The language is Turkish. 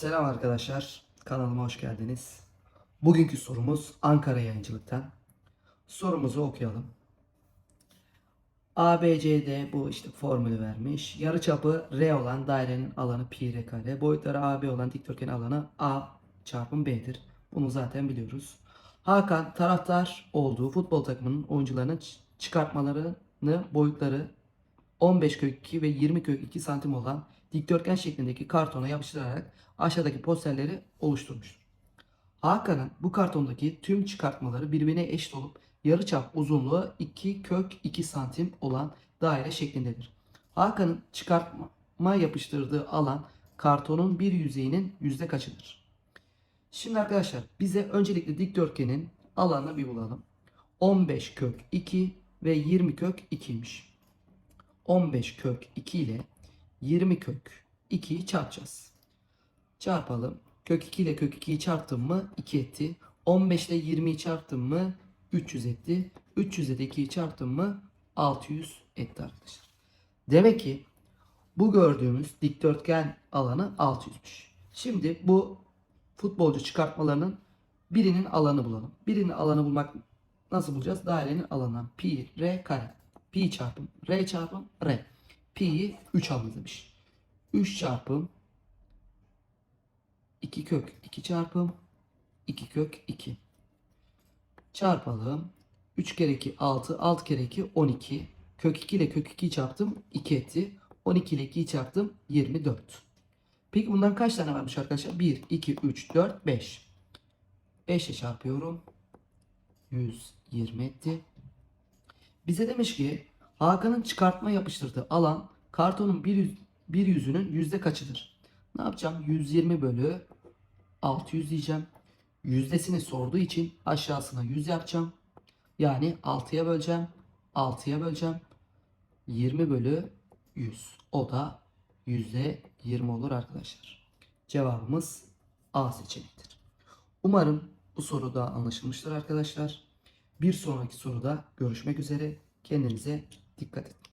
Selam arkadaşlar. Kanalıma hoş geldiniz. Bugünkü sorumuz Ankara Yayıncılık'tan. Sorumuzu okuyalım. ABCD bu işte formülü vermiş. Yarıçapı R olan dairenin alanı pi r kare. Boyutları AB olan dikdörtgenin alanı A çarpım B'dir. Bunu zaten biliyoruz. Hakan taraftar olduğu futbol takımının oyuncularının çıkartmalarını boyutları 15 kök 2 ve 20 kök 2 santim olan dikdörtgen şeklindeki kartona yapıştırarak aşağıdaki posterleri oluşturmuştur. Hakan'ın bu kartondaki tüm çıkartmaları birbirine eşit olup yarıçap uzunluğu 2 kök 2 santim olan daire şeklindedir. Hakan'ın çıkartma yapıştırdığı alan kartonun bir yüzeyinin yüzde kaçıdır? Şimdi arkadaşlar bize öncelikle dikdörtgenin alanını bir bulalım. 15 kök 2 ve 20 kök 2'ymiş. 15 kök 2 ile 20 kök 2'yi çarpacağız. Çarpalım. Kök 2 ile kök 2'yi çarptım mı 2 etti. 15 ile 20'yi çarptım mı 300 etti. 300 ile 2'yi çarptım mı 600 etti arkadaşlar. Demek ki bu gördüğümüz dikdörtgen alanı 600'müş. Şimdi bu futbolcu çıkartmalarının birinin alanı bulalım. Birinin alanı bulmak nasıl bulacağız? Dairenin alanından pi r kare. Pi çarpım r çarpım r. Pi'yi 3 aldı demiş. 3 çarpım 2 kök 2 çarpım 2 kök 2. Çarpalım. 3 kere 2 6, 6 kere 2 12. Kök 2 ile kök 2'yi çarptım 2 etti. 12 ile 2'yi çarptım 24. Peki bundan kaç tane varmış arkadaşlar? 1, 2, 3, 4, 5. 5 ile çarpıyorum. 120 etti. Bize demiş ki Hakan'ın çıkartma yapıştırdığı alan kartonun bir, yüz, bir yüzünün yüzde kaçıdır? Ne yapacağım? 120 bölü 600 diyeceğim. Yüzdesini sorduğu için aşağısına 100 yapacağım. Yani 6'ya böleceğim. 6'ya böleceğim. 20 bölü 100. O da yüzde 20 olur arkadaşlar. Cevabımız A seçeneğidir. Umarım bu soru da anlaşılmıştır arkadaşlar. Bir sonraki soruda görüşmek üzere. Kendinize dikkat edin.